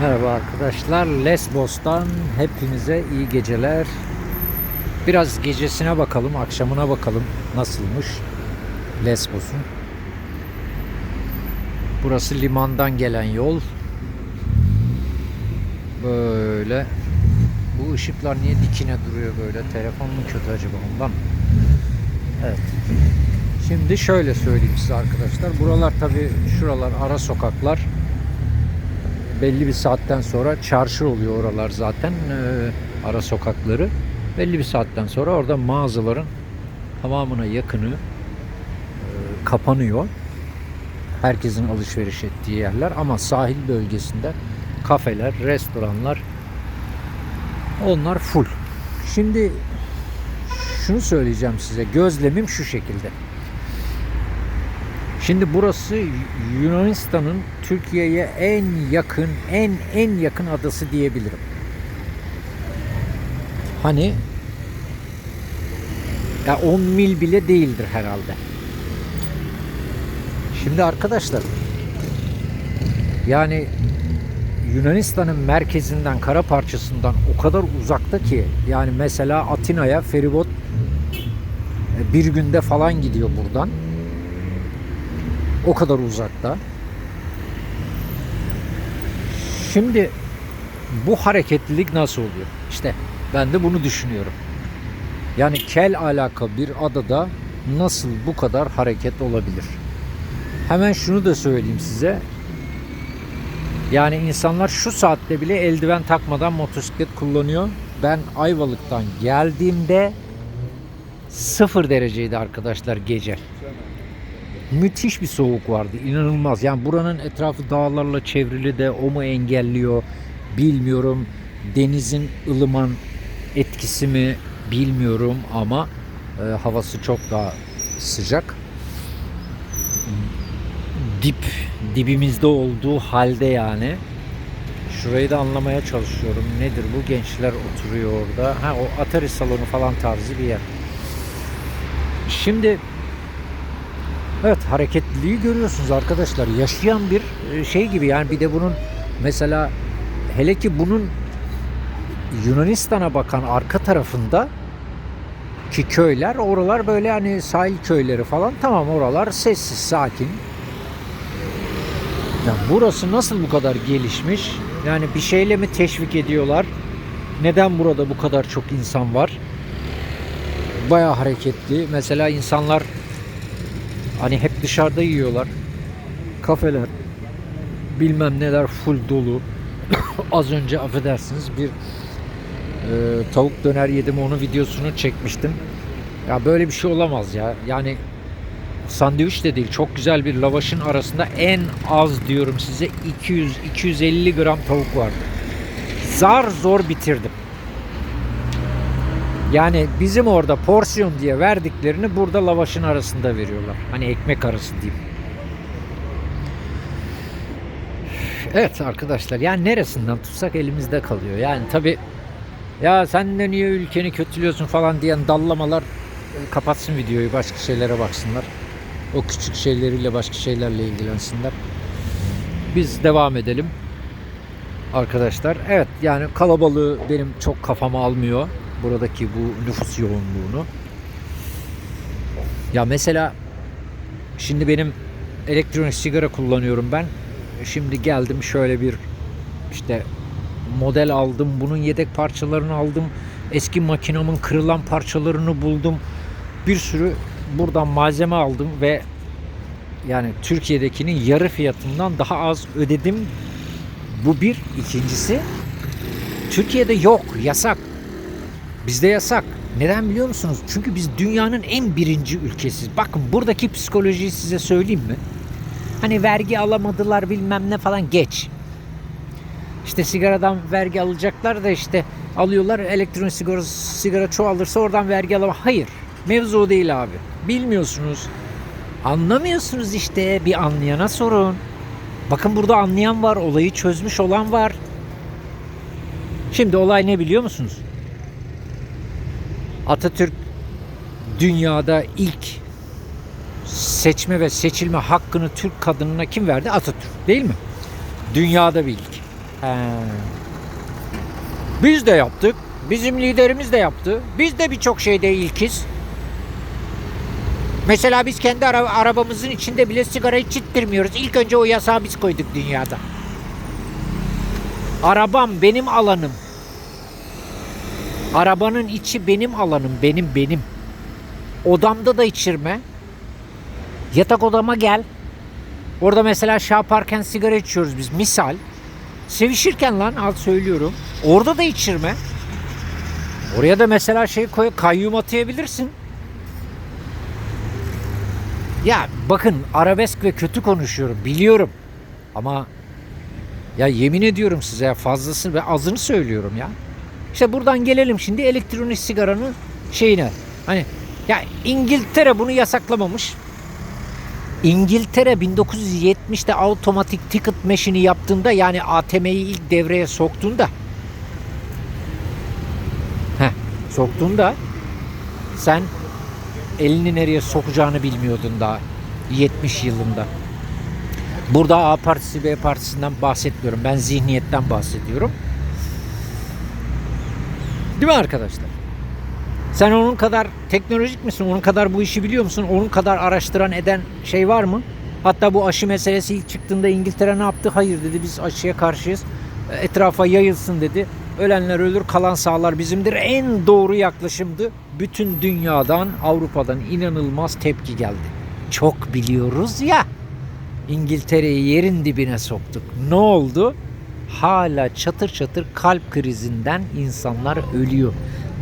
Merhaba arkadaşlar. Lesbos'tan hepinize iyi geceler. Biraz gecesine bakalım, akşamına bakalım nasılmış Lesbos'un. Burası limandan gelen yol. Böyle. Bu ışıklar niye dikine duruyor böyle? Telefon mu kötü acaba ondan? Evet. Şimdi şöyle söyleyeyim size arkadaşlar. Buralar tabi şuralar ara sokaklar belli bir saatten sonra çarşı oluyor oralar zaten e, ara sokakları. Belli bir saatten sonra orada mağazaların tamamına yakını e, kapanıyor. Herkesin alışveriş ettiği yerler ama sahil bölgesinde kafeler, restoranlar onlar full. Şimdi şunu söyleyeceğim size. Gözlemim şu şekilde. Şimdi burası Yunanistan'ın Türkiye'ye en yakın, en en yakın adası diyebilirim. Hani ya 10 mil bile değildir herhalde. Şimdi arkadaşlar yani Yunanistan'ın merkezinden, kara parçasından o kadar uzakta ki yani mesela Atina'ya feribot e, bir günde falan gidiyor buradan. O kadar uzakta. Şimdi bu hareketlilik nasıl oluyor? İşte ben de bunu düşünüyorum. Yani kel alaka bir adada nasıl bu kadar hareket olabilir? Hemen şunu da söyleyeyim size. Yani insanlar şu saatte bile eldiven takmadan motosiklet kullanıyor. Ben Ayvalık'tan geldiğimde sıfır dereceydi arkadaşlar gece müthiş bir soğuk vardı. İnanılmaz. Yani buranın etrafı dağlarla çevrili de o mu engelliyor bilmiyorum. Denizin ılıman etkisi mi bilmiyorum ama e, havası çok daha sıcak. Dip dibimizde olduğu halde yani. Şurayı da anlamaya çalışıyorum. Nedir bu? Gençler oturuyor orada. Ha o Atari salonu falan tarzı bir yer. Şimdi Evet hareketliliği görüyorsunuz arkadaşlar. Yaşayan bir e, şey gibi yani bir de bunun mesela hele ki bunun Yunanistan'a bakan arka tarafında ki köyler oralar böyle hani sahil köyleri falan tamam oralar sessiz sakin. Ya burası nasıl bu kadar gelişmiş? Yani bir şeyle mi teşvik ediyorlar? Neden burada bu kadar çok insan var? Bayağı hareketli. Mesela insanlar Hani hep dışarıda yiyorlar. Kafeler bilmem neler full dolu. Az önce affedersiniz bir e, tavuk döner yedim onun videosunu çekmiştim. Ya böyle bir şey olamaz ya. Yani sandviç de değil çok güzel bir lavaşın arasında en az diyorum size 200-250 gram tavuk vardı. Zar zor bitirdim. Yani bizim orada porsiyon diye verdiklerini burada lavaşın arasında veriyorlar. Hani ekmek arası diyeyim. Evet arkadaşlar yani neresinden tutsak elimizde kalıyor. Yani tabi ya sen de niye ülkeni kötülüyorsun falan diyen dallamalar e, kapatsın videoyu başka şeylere baksınlar. O küçük şeyleriyle başka şeylerle ilgilensinler. Biz devam edelim. Arkadaşlar evet yani kalabalığı benim çok kafama almıyor buradaki bu nüfus yoğunluğunu. Ya mesela şimdi benim elektronik sigara kullanıyorum ben. Şimdi geldim şöyle bir işte model aldım. Bunun yedek parçalarını aldım. Eski makinamın kırılan parçalarını buldum. Bir sürü buradan malzeme aldım ve yani Türkiye'dekinin yarı fiyatından daha az ödedim. Bu bir. ikincisi Türkiye'de yok. Yasak. Bizde yasak. Neden biliyor musunuz? Çünkü biz dünyanın en birinci ülkesiz. Bakın buradaki psikolojiyi size söyleyeyim mi? Hani vergi alamadılar bilmem ne falan geç. İşte sigaradan vergi alacaklar da işte alıyorlar elektronik sigara, sigara çoğalırsa oradan vergi alamaz. Hayır. Mevzu o değil abi. Bilmiyorsunuz. Anlamıyorsunuz işte. Bir anlayana sorun. Bakın burada anlayan var. Olayı çözmüş olan var. Şimdi olay ne biliyor musunuz? Atatürk dünyada ilk seçme ve seçilme hakkını Türk kadınına kim verdi? Atatürk değil mi? Dünyada bir ilk. He. Biz de yaptık. Bizim liderimiz de yaptı. Biz de birçok şeyde ilkiz. Mesela biz kendi ara- arabamızın içinde bile sigara içittirmiyoruz. İlk önce o yasağı biz koyduk dünyada. Arabam benim alanım. Arabanın içi benim alanım. Benim benim. Odamda da içirme. Yatak odama gel. Orada mesela şey yaparken sigara içiyoruz biz. Misal. Sevişirken lan al söylüyorum. Orada da içirme. Oraya da mesela şey koy kayyum atayabilirsin. Ya bakın arabesk ve kötü konuşuyorum biliyorum. Ama ya yemin ediyorum size fazlasını ve azını söylüyorum ya. İşte buradan gelelim şimdi elektronik sigaranın şeyine. Hani ya İngiltere bunu yasaklamamış. İngiltere 1970'te automatik ticket machine'i yaptığında yani ATM'yi ilk devreye soktuğunda heh, soktuğunda sen elini nereye sokacağını bilmiyordun daha 70 yılında. Burada A partisi B partisinden bahsetmiyorum. Ben zihniyetten bahsediyorum. Değil mi arkadaşlar? Sen onun kadar teknolojik misin? Onun kadar bu işi biliyor musun? Onun kadar araştıran eden şey var mı? Hatta bu aşı meselesi ilk çıktığında İngiltere ne yaptı? Hayır dedi biz aşıya karşıyız. Etrafa yayılsın dedi. Ölenler ölür, kalan sağlar bizimdir. En doğru yaklaşımdı. Bütün dünyadan, Avrupa'dan inanılmaz tepki geldi. Çok biliyoruz ya. İngiltere'yi yerin dibine soktuk. Ne oldu? Hala çatır çatır kalp krizinden insanlar ölüyor.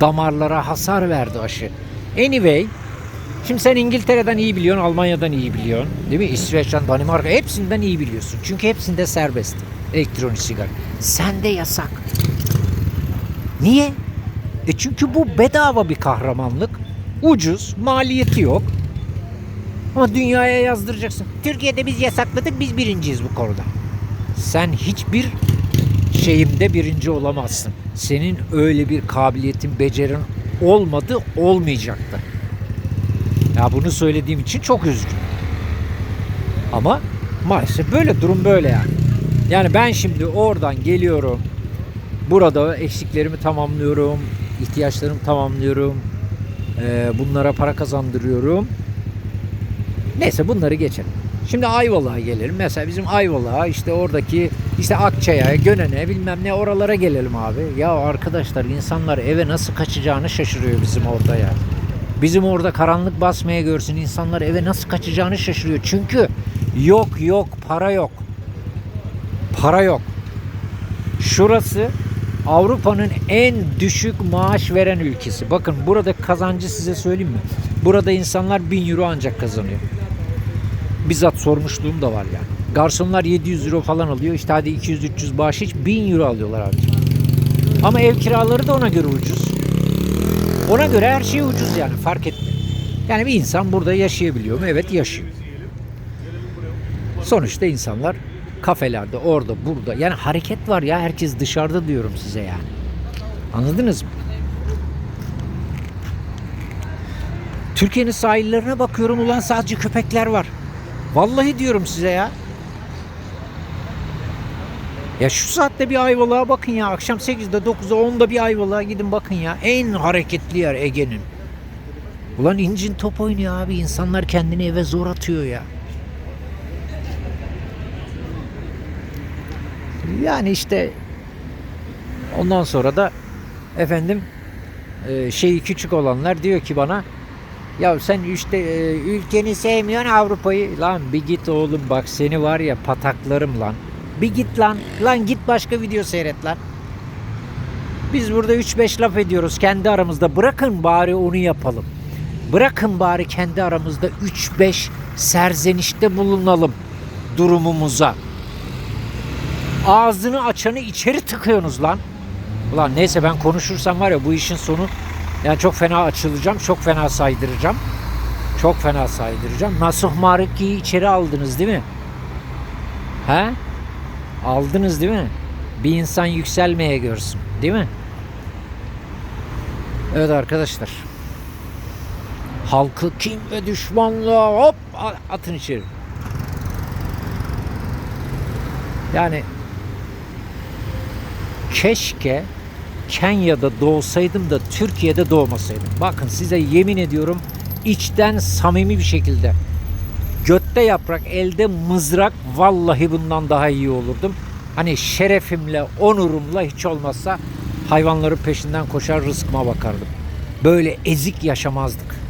Damarlara hasar verdi aşı. Anyway, şimdi sen İngiltere'den iyi biliyorsun, Almanya'dan iyi biliyorsun. Değil mi? İsveç'ten, Danimarka hepsinden iyi biliyorsun. Çünkü hepsinde serbest elektronik sigara. Sende yasak. Niye? E çünkü bu bedava bir kahramanlık. Ucuz, maliyeti yok. Ama dünyaya yazdıracaksın. Türkiye'de biz yasakladık, biz birinciyiz bu konuda. Sen hiçbir şeyimde birinci olamazsın. Senin öyle bir kabiliyetin, becerin olmadı, olmayacaktı. Ya bunu söylediğim için çok üzgünüm. Ama maalesef böyle durum böyle yani. Yani ben şimdi oradan geliyorum. Burada eksiklerimi tamamlıyorum. ihtiyaçlarımı tamamlıyorum. Ee, bunlara para kazandırıyorum. Neyse bunları geçelim. Şimdi Ayvalık'a gelelim. Mesela bizim Ayvalık'a işte oradaki işte Akçay'a, Gönen'e bilmem ne oralara gelelim abi. Ya arkadaşlar insanlar eve nasıl kaçacağını şaşırıyor bizim orada ya. Bizim orada karanlık basmaya görsün insanlar eve nasıl kaçacağını şaşırıyor. Çünkü yok yok para yok. Para yok. Şurası Avrupa'nın en düşük maaş veren ülkesi. Bakın burada kazancı size söyleyeyim mi? Burada insanlar 1000 euro ancak kazanıyor. Bizzat sormuşluğum da var yani. Garsonlar 700 euro falan alıyor. İşte hadi 200-300 bahşiş 1000 euro alıyorlar abi. Ama ev kiraları da ona göre ucuz. Ona göre her şey ucuz yani fark etmiyor. Yani bir insan burada yaşayabiliyor mu? Evet yaşıyor. Sonuçta insanlar kafelerde orada burada yani hareket var ya herkes dışarıda diyorum size yani. Anladınız mı? Türkiye'nin sahillerine bakıyorum ulan sadece köpekler var. Vallahi diyorum size ya. Ya şu saatte bir Ayvalık'a bakın ya. Akşam 8'de 9'da 10'da bir Ayvalık'a gidin bakın ya. En hareketli yer Ege'nin. Ulan incin top oynuyor abi. İnsanlar kendini eve zor atıyor ya. Yani işte ondan sonra da efendim e, şeyi küçük olanlar diyor ki bana ya sen işte e, ülkeni sevmiyorsun Avrupa'yı. Lan bir git oğlum bak seni var ya pataklarım lan. Bir git lan. Lan git başka video seyret lan. Biz burada 3-5 laf ediyoruz kendi aramızda. Bırakın bari onu yapalım. Bırakın bari kendi aramızda 3-5 serzenişte bulunalım durumumuza. Ağzını açanı içeri tıkıyorsunuz lan. Ulan neyse ben konuşursam var ya bu işin sonu yani çok fena açılacağım, çok fena saydıracağım. Çok fena saydıracağım. Nasuh Mariki'yi içeri aldınız değil mi? He? Aldınız değil mi? Bir insan yükselmeye görsün. Değil mi? Evet arkadaşlar. Halkı kim ve düşmanlığa hop atın içeri. Yani keşke Kenya'da doğsaydım da Türkiye'de doğmasaydım. Bakın size yemin ediyorum içten samimi bir şekilde götte yaprak elde mızrak vallahi bundan daha iyi olurdum. Hani şerefimle onurumla hiç olmazsa hayvanların peşinden koşar rızkıma bakardım. Böyle ezik yaşamazdık.